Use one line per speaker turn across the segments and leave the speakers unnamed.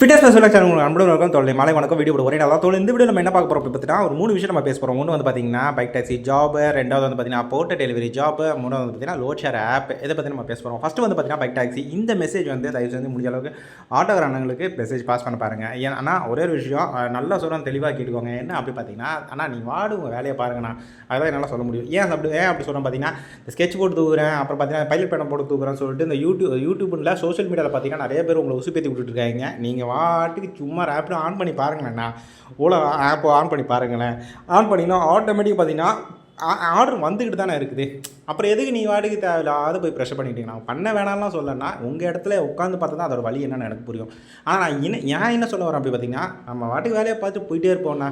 Fitness special channel உங்களுக்கு அன்புடன் வணக்கம் தொழில் மாலை வணக்கம் வீடியோ போட ஒரே நல்லா தோல் இந்த வீடியோ நம்ம என்ன பார்க்க போகிறோம் பார்த்தீங்கன்னா ஒரு மூணு விஷயம் நம்ம பேச போகிறோம் ஒன்று வந்து பார்த்தீங்கன்னா பைக் டாக்ஸி ஜாப் ரெண்டாவது வந்து பார்த்தீங்கன்னா போட்ட டெலிவரி ஜாப் மூணாவது வந்து பார்த்தீங்கன்னா லோட் ஷேர் ஆப் இதை பற்றி நம்ம பேச போகிறோம் ஃபஸ்ட்டு வந்து பார்த்தீங்கன்னா பைக் டாக்ஸி இந்த மெசேஜ் வந்து தயவு செஞ்சு முடிஞ்ச அளவுக்கு ஆட்டோகிரானங்களுக்கு மெசேஜ் பாஸ் பண்ண பாருங்கள் ஏன் ஆனால் ஒரே ஒரு விஷயம் நல்ல நல்லா தெளிவாக கேட்டுக்கோங்க என்ன அப்படி பார்த்தீங்கன்னா ஆனால் நீ வாடு உங்கள் வேலையை பாருங்கண்ணா அதுதான் என்னால் சொல்ல முடியும் ஏன் அப்படி ஏன் அப்படி சொல்கிறோம் பார்த்தீங்கன்னா இந்த ஸ்கெட்ச் போட்டு தூக்குறேன் அப்புறம் பார்த்தீங்கன்னா பைலட் பேனை போட்டு தூக்குறேன்னு சொல்லிட்டு இந்த யூடியூப் யூடியூப்ல சோஷியல் மீடியாவில் பார்த்தீங்கன்னா நிறைய பேர் உங்களை உசுப்பேற்றி விட்டுட்டு இருக்காங்க நீங்கள் வாட்டுக்கு சும்மா ரேப்பில் ஆன் பண்ணி பாருங்களேண்ணா ஓலோ ஆப்பை ஆன் பண்ணி பாருங்களேன். ஆன் பண்ணிங்கன்னா ஆட்டோமேட்டிக் பார்த்தீங்கன்னா ஆர்டர் வந்துக்கிட்டு தானே இருக்குது. அப்புறம் எதுக்கு நீ வாட்டுக்கு தேவையில்லாத போய் ப்ரெஷர் பண்ணிட்டீங்க நான் பண்ண வேணாம்லாம் சொல்லலைன்னா உங்கள் இடத்துல உட்காந்து பார்த்தா தான் அதோட வழி என்னென்னு எனக்கு புரியும். ஆனால் நான் என்ன ஏன் என்ன சொல்ல வரேன் அப்படி பார்த்தீங்கன்னா நம்ம வாட்டுக்கு வேலையை பார்த்து போயிட்டே இருப்போம்ண்ணா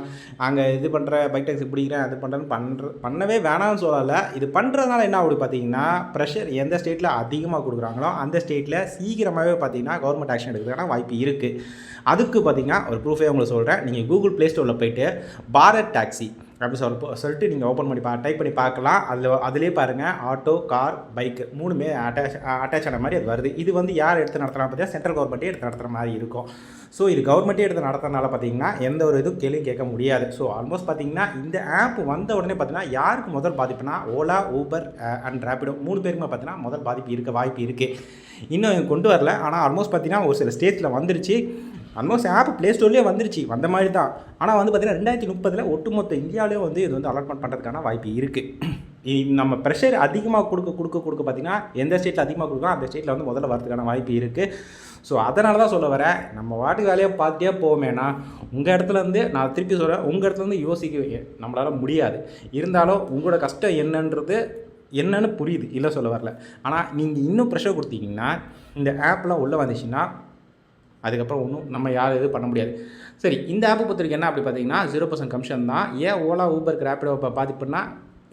அங்கே இது பண்ணுற பைக் டாக்ஸி பிடிக்கிறேன் அது பண்ணுறேன்னு பண்ணுற பண்ணவே வேணாம்னு சொல்லலை. இது பண்ணுறதுனால என்ன அப்படி பார்த்தீங்கன்னா ப்ரெஷர் எந்த ஸ்டேட்டில் அதிகமாக கொடுக்குறாங்களோ அந்த ஸ்டேட்டில் சீக்கிரமாகவே பார்த்தீங்கன்னா கவர்மெண்ட் ஆக்ஷன் எடுக்கிறதுக்கான வாய்ப்பு இருக்குது அதுக்கு பார்த்தீங்கன்னா ஒரு ப்ரூஃபே உங்களுக்கு சொல்கிறேன் நீங்கள் கூகுள் ப்ளே ஸ்டோரில் போயிட்டு பாரத் டாக்ஸி அப்படி சொல் சொல்லிட்டு நீங்கள் ஓப்பன் பண்ணி பா டைப் பண்ணி பார்க்கலாம். அதில் அதிலே பாருங்கள் ஆட்டோ கார் பைக்கு மூணுமே அட்டாச் அட்டாச் ஆன மாதிரி அது வருது. இது வந்து யார் எடுத்து நடத்தலாம் பார்த்தீங்கன்னா சென்ட்ரல் கவர்மெண்ட்டே எடுத்து நடத்துகிற மாதிரி இருக்கும். ஸோ இது கவர்மெண்ட்டே எடுத்து நடத்துறதுனால பார்த்தீங்கன்னா எந்த ஒரு இதுவும் கேள்வியும் கேட்க முடியாது. ஸோ ஆல்மோஸ்ட் பார்த்தீங்கன்னா இந்த ஆப் வந்த உடனே பார்த்தீங்கன்னா யாருக்கு முதல் பாதிப்புனா ஓலா ஊபர் அண்ட் ரேப்பிடோ மூணு பேருக்குமே பார்த்தீங்கன்னா முதல் பாதிப்பு இருக்க வாய்ப்பு இருக்குது இன்னும் கொண்டு வரல. ஆனால் ஆல்மோஸ்ட் பார்த்தீங்கன்னா ஒரு சில ஸ்டேட்டில் வந்துருச்சு. ஆல்மோஸ்ட் ஆப் ப்ளே ஸ்டோர்லேயே வந்துருச்சு. வந்த மாதிரி தான். ஆனால் வந்து பார்த்தீங்கன்னா ரெண்டாயிரத்தி முப்பதில் ஒட்டுமொத்த இந்தியாவிலே வந்து இது வந்து அலாட்மெண்ட் பண்ணுறதுக்கான வாய்ப்பு இருக்குது நம்ம ப்ரெஷர் அதிகமாக கொடுக்க கொடுக்க கொடுக்க பார்த்தீங்கன்னா எந்த ஸ்டேட்டில் அதிகமாக கொடுக்கோ அந்த ஸ்டேட்டில் வந்து முதல்ல வரதுக்கான வாய்ப்பு இருக்குது ஸோ அதனால தான் சொல்ல வரேன். நம்ம வாட்டுக்கு வேலையை பார்த்துட்டே போவேனா உங்கள் இடத்துலேருந்து நான் திருப்பி சொல்கிறேன் உங்கள் இடத்துலேருந்து யோசிக்க நம்மளால் முடியாது. இருந்தாலும் உங்களோட கஷ்டம் என்னன்றது என்னன்னு புரியுது. இல்லை சொல்ல வரல. ஆனால் நீங்கள் இன்னும் ப்ரெஷர் கொடுத்தீங்கன்னா இந்த ஆப்லாம் உள்ளே வந்துச்சுன்னா அதுக்கப்புறம் ஒன்றும் நம்ம யார் இது பண்ண முடியாது. சரி இந்த ஆப்பை பொறுத்தவரைக்கும் என்ன அப்படி பார்த்தீங்கன்னா ஜீரோ பர்சன்ட் கமிஷன் தான். ஏன் ஓலா ஊபர் ரேப்பிடோ இப்போ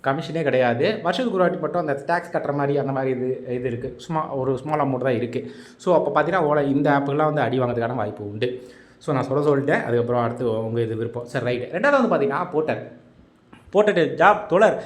கமிஷனே கிடையாது. வருஷத்துக்கு ஒரு வாட்டி மட்டும் அந்த டேக்ஸ் கட்டுற மாதிரி அந்த மாதிரி இது இது இருக்குது சும்மா ஒரு ஸ்மால் அமௌண்ட் தான் இருக்குது ஸோ அப்போ பார்த்தீங்கன்னா ஓலா இந்த ஆப்புகள்லாம் வந்து அடி வாங்கிறதுக்கான வாய்ப்பு உண்டு. ஸோ நான் சொல்ல சொல்லிட்டேன். அதுக்கப்புறம் அடுத்து உங்கள் இது விருப்பம். சரி ரைட்டு ரெண்டாவது வந்து பார்த்தீங்கன்னா போர்ட்டல் போர்ட்டல் ஜாப் தொடர்.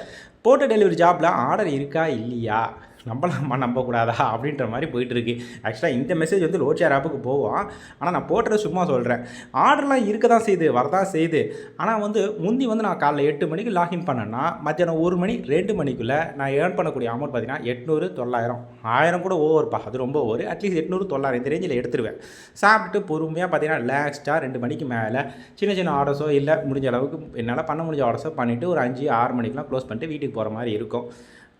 போட்ட டெலிவரி ஜாப்பில் ஆர்டர் இருக்கா இல்லையா? நம்பலாமா நம்பக்கூடாதா அப்படின்ற மாதிரி போயிட்டுருக்கு. ஆக்சுவலாக இந்த மெசேஜ் வந்து லோட் ஷேர் ஆப்புக்கு போவோம். ஆனால் நான் போட்டதை சும்மா சொல்கிறேன் ஆர்டர்லாம் இருக்க தான் செய்யுது வரதான் செய்யுது. ஆனால் வந்து முந்தி வந்து நான் காலைல எட்டு மணிக்கு லாகின் பண்ணேன்னா மத்தியானம் ஒரு மணி ரெண்டு மணிக்குள்ளே நான் ஏர்ன் பண்ணக்கூடிய அமௌண்ட் பார்த்தீங்கன்னா எட்நூறு தொள்ளாயிரம். ஆயிரம் கூட ஓவர்ப்பா அது ரொம்ப ஓவர் அட்லீஸ்ட் எட்நூறு தொள்ளாயிரம். இந்த ரேஞ்சில் எடுத்துருவேன். சாப்பிட்டு பொறுமையாக பார்த்தீங்கன்னா ரிலாக்ஸ்டாக ரெண்டு மணிக்கு மேலே சின்ன சின்ன ஆர்டர்ஸோ இல்லை முடிஞ்ச அளவுக்கு என்னால் பண்ண முடிஞ்ச ஆர்டர்ஸோ பண்ணிவிட்டு ஒரு அஞ்சு ஆறு மணிக்கெலாம் க்ளோஸ் பண்ணிட்டு வீட்டுக்கு போகிற மாதிரி இருக்கும்.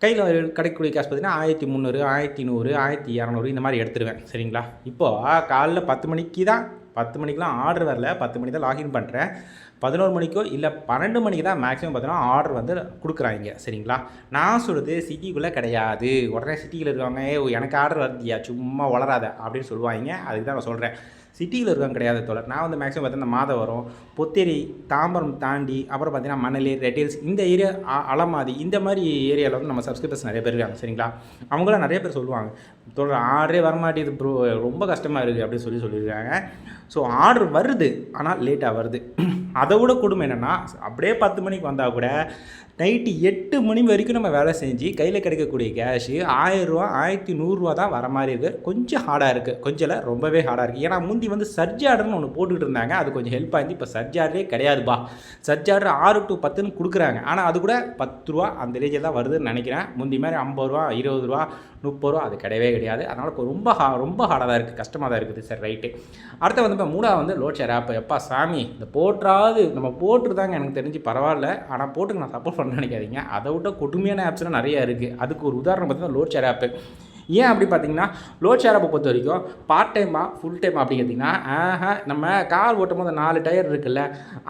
கையில் கிடைக்கக்கூடிய காசு பார்த்தீங்கன்னா ஆயிரத்தி முந்நூறு ஆயிரத்தி நூறு ஆயிரத்தி இரநூறு இந்த மாதிரி எடுத்துருவேன். சரிங்களா? இப்போது காலைல பத்து மணிக்கு தான் பத்து மணிக்கெலாம் ஆர்டர் வரல பத்து மணி தான் லாகின் பண்ணுறேன் பதினோரு மணிக்கோ இல்லை பன்னெண்டு மணிக்கு தான் மேக்ஸிமம் பார்த்தீங்கன்னா ஆர்டர் வந்து கொடுக்குறாங்க. சரிங்களா? நான் சொல்கிறது சிட்டிக்குள்ளே கிடையாது. உடனே சிட்டியில் இருக்கவங்க ஏ எனக்கு ஆர்டர் வருதியா சும்மா வளராத அப்படின்னு சொல்லுவாங்க. அதுக்கு தான் நான் சொல்கிறேன் சிட்டியில் இருக்கவங்க கிடையாது தோழர். நான் வந்து மேக்ஸிமம் பார்த்தீங்கன்னா மாதம் வரும் பொத்தேரி தாம்பரம் தாண்டி அப்புறம் பார்த்தீங்கன்னா மணலி ரெட்டில்ஸ் இந்த ஏரியா அலமாதி இந்த மாதிரி ஏரியாவில் வந்து நம்ம சப்ஸ்கிரைபர்ஸ் நிறைய பேர் இருக்காங்க சரிங்களா? அவங்களாம் நிறைய பேர் சொல்லுவாங்க. தோழர் ஆர்டரே வரமாட்டேது ப்ரோ ரொம்ப கஷ்டமாக இருக்குது அப்படின்னு சொல்லி சொல்லியிருக்காங்க. ஸோ ஆர்டர் வருது ஆனால் லேட்டாக வருது. அதை விட கொடுமை என்னென்னா அப்படியே பத்து மணிக்கு வந்தால் கூட நைட்டு எட்டு மணி வரைக்கும் நம்ம வேலை செஞ்சு கையில் கிடைக்கக்கூடிய கேஷு ஆயிரரூவா ஆயிரத்தி நூறுரூவா தான் வர மாதிரி இருக்குது கொஞ்சம் ஹார்டாக இருக்குது கொஞ்சம் இல்லை ரொம்பவே ஹார்டாக இருக்குது ஏன்னா முந்தி வந்து சர்ஜ் ஆர்டர்னு ஒன்று போட்டுக்கிட்டு இருந்தாங்க. அது கொஞ்சம் ஹெல்ப் ஆயிருந்து இப்போ சர்ஜ் ஆர்டரே கிடையாதுப்பா. சர்ஜ் ஆர்டர் ஆறு டு பத்துன்னு கொடுக்குறாங்க. ஆனால் அது கூட பத்து ரூபா அந்த ரேஞ்சில் தான் வருதுன்னு நினைக்கிறேன். முந்தி மாதிரி ஐம்பது ரூபா இருபது ரூபா முப்பது ரூபா அது கிடையவே கிடையாது. அதனால் இப்போ ரொம்ப ஹா ரொம்ப ஹார்டாக தான் இருக்குது கஷ்டமாக தான் இருக்குது சார் ரைட்டு அடுத்து வந்து இப்போ மூணாவது வந்து லோட் ஷேர் ஆப் எப்பா சாமி இந்த போட்டாவது நம்ம போட்டுருதாங்க எனக்கு தெரிஞ்சு பரவாயில்ல. ஆனால் போட்டுக்கு நான் சப்போர்ட் பண்ண நினைக்காதீங்க. அதை விட கொடுமையான ஆப்ஸ்லாம் நிறைய இருக்குது அதுக்கு ஒரு உதாரணம் பார்த்தீங்கன்னா லோட் ஷேர் ஆப்பு ஏன் அப்படி பார்த்தீங்கன்னா லோட் ஷேர் ஆப்பை பொறுத்த வரைக்கும் பார்ட் டைமா ஃபுல் டைம் அப்படி கேட்டிங்கன்னா ஆஹா நம்ம கார் ஓட்டும் போது நாலு டயர் இருக்குல்ல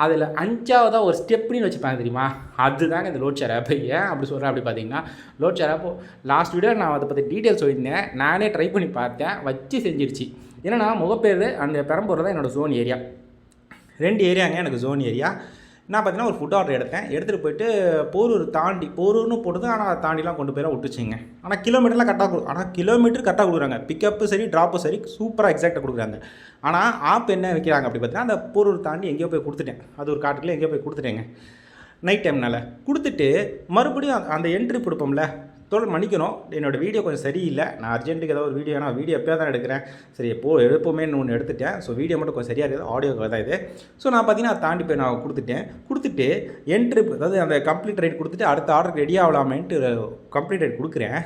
அதில் அஞ்சாவதாக ஒரு ஸ்டெப்னின்னு வச்சுப்பாங்க தெரியுமா? அதுதாங்க இந்த லோட் ஷேர் ஆப் ஏன் அப்படி சொல்கிறேன் அப்படி பார்த்தீங்கன்னா load share app last video நான் அதை பற்றி டீட்டெயில் சொல்லியிருந்தேன். நானே ட்ரை பண்ணி பார்த்தேன். வச்சு செஞ்சிருச்சு. ஏன்னா முகப்பேர் அந்த பெரம்பூர் தான் என்னோடய ஜோன் ஏரியா ரெண்டு ஏரியாங்க எனக்கு ஜோன் ஏரியா நான் பார்த்தீங்கன்னா ஒரு ஃபுட் ஆர்டர் எடுத்தேன். எடுத்துகிட்டு போயிட்டு போரூர் தாண்டி போரூர்னு போடுது ஆனால் அதை தாண்டிலாம் கொண்டு போய் விட்டுச்சிங்க ஆனால் கிலோமீட்டர்லாம் கரெக்டாக கொடு ஆனால் கிலோமீட்டர் கரெக்டாக கொடுக்குறாங்க. பிக்கப்பு சரி ட்ராப்பு சரி சூப்பராக எக்ஸாக்டாக கொடுக்குறாங்க. ஆனால் ஆப் என்ன வைக்கிறாங்க அப்படி பார்த்தீங்கன்னா அந்த போரூர் தாண்டி எங்கேயோ போய் கொடுத்துட்டேன். அது ஒரு காட்டுக்குள்ளே எங்கேயோ போய் கொடுத்துட்டேங்க. நைட் டைம்னால் கொடுத்துட்டு மறுபடியும் அந்த- அந்த என்ட்ரி கொடுப்போம்ல தோல் மன்னிக்கணும். என்னோடய வீடியோ கொஞ்சம் சரியில்லை. நான் அர்ஜென்ட்டுக்கு ஏதாவது ஒரு வீடியோ நான் வீடியோ எப்போ தான் எடுக்கிறேன். சரி எப்போ எடுப்போமே ஒன்று எடுத்துட்டேன். ஸோ வீடியோ மட்டும் கொஞ்சம் சரியாக இருக்குது. ஆடியோ தான் இது. ஸோ நான் பார்த்தீங்கன்னா அதை தாண்டி போய் நான் கொடுத்துட்டேன். கொடுத்துட்டு என்ட்ரி அதாவது அந்த கம்ப்ளீட் ரைட் கொடுத்துட்டு அடுத்த ஆர்டர் ரெடி ஆகலாமேன்ட்டு கம்ப்ளீட் ரைட் கொடுக்குறேன்.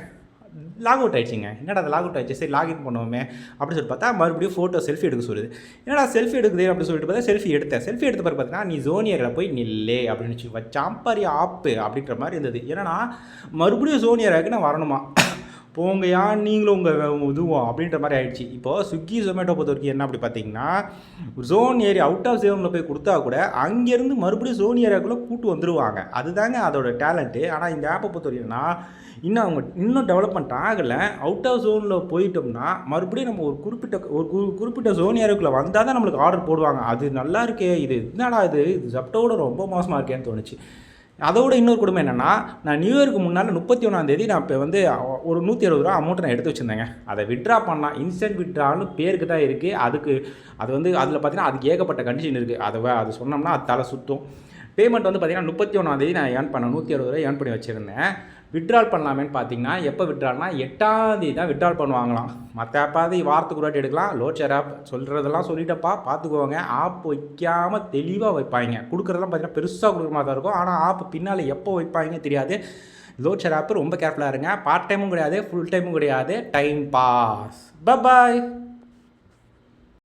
லாக் அவுட் ஆயிடுச்சுங்க. என்னடா அது லாக் அவுட் ஆயிடுச்சு? சரி லாகின் பண்ணுவோமே அப்படின்னு சொல்லிட்டு பார்த்தா மறுபடியும் ஃபோட்டோ செல்ஃபி எடுக்க சொல்லுது. என்னடா செல்ஃபி எடுக்குது அப்படின்னு சொல்லிட்டு பார்த்தா செல்ஃபி எடுத்தேன். செல்ஃபி எடுத்த பிறகு பார்த்தீங்கன்னா நீ ஜோனியரில் போய் நில்லே அப்படின்னு சொல்லி வச்சாம்பாரி ஆப்பு அப்படின்ற மாதிரி இருந்தது. ஏன்னா மறுபடியும் ஜோனியராக்கு நான் வரணுமா? போங்கயா நீங்களும் உங்கள் இதுவும் அப்படின்ற மாதிரி ஆயிடுச்சு. இப்போது ஸ்விக்கி ஜொமேட்டோ பொறுத்த வரைக்கும் என்ன அப்படி பார்த்தீங்கன்னா ஜோன் ஏரியா அவுட் ஆஃப் சேவனில் போய் கொடுத்தா கூட அங்கேருந்து மறுபடியும் ஜோன் ஏரியாக்குள்ளே கூட்டு வந்துருவாங்க. அதுதாங்க அதோட டேலண்ட்டு ஆனால் இந்த ஆப்பை பொறுத்த வரைக்கும்னா இன்னும் அவங்க இன்னும் டெவலப்மெண்ட் ஆகலை. அவுட் ஆஃப் ஜோனில் போயிட்டோம்னா மறுபடியும் நம்ம ஒரு குறிப்பிட்ட ஒரு குறி குறிப்பிட்ட ஜோன் ஏரியாக்குள்ளே வந்தால் தான் நம்மளுக்கு ஆர்டர் போடுவாங்க. அது நல்லா இருக்கே இது என்னடா இது? இது ஜப்டோட ரொம்ப மோசமாக இருக்கேன்னு தோணுச்சு. அதோட இன்னொரு குடும்பம் என்னென்னா நான் நியூ இயருக்கு முன்னால் முப்பத்தி ஒன்றாந்தேதி நான் இப்போ வந்து ஒரு நூற்றி அறுபது ரூபா அமௌண்ட் நான் எடுத்து வச்சுருந்தேங்க. அதை விட்ரா பண்ணால் இன்ஸ்டன்ட் விட்ரான்னு பேருக்கு தான் இருக்குது அதுக்கு அது வந்து அதில் பார்த்தீங்கன்னா அதுக்கு ஏகப்பட்ட கண்டிஷன் இருக்குது அதை அது சொன்னோம்னா அது தலை சுற்றும் பேமெண்ட் வந்து பார்த்திங்கன்னா முப்பத்தி ஒன்றாந்தேதி நான் ஏர்ன் பண்ணேன் நூற்றி அறுபது ரூபாய் ஏர்ன் பண்ணி வச்சுருந்தேன். விட்ரால் பண்ணலாமேன்னு பார்த்தீங்கன்னா எப்போ விட்ரால்னா எட்டாந்தேதி தான் விட்ரால் பண்ணுவாங்களாம். மற்ற ஆப்பாவது வாரத்துக்கு ஒரு வாட்டி எடுக்கலாம். லோட் ஷேர் ஆப் சொல்கிறதெல்லாம் சொல்லிட்டப்பா பார்த்துக்கோங்க ஆப் வைக்காமல் தெளிவாக வைப்பாங்க. கொடுக்குறதெல்லாம் பார்த்தீங்கன்னா பெருசாக கொடுக்குற மாதிரி தான் இருக்கும். ஆனால் ஆப் பின்னால் எப்போ வைப்பாங்க தெரியாது. லோட் ஷேர் ஆப் ரொம்ப கேர்ஃபுல்லாக இருங்க. பார்ட் டைமும் கிடையாது ஃபுல் டைமும் கிடையாது. டைம் பாஸ் பாய்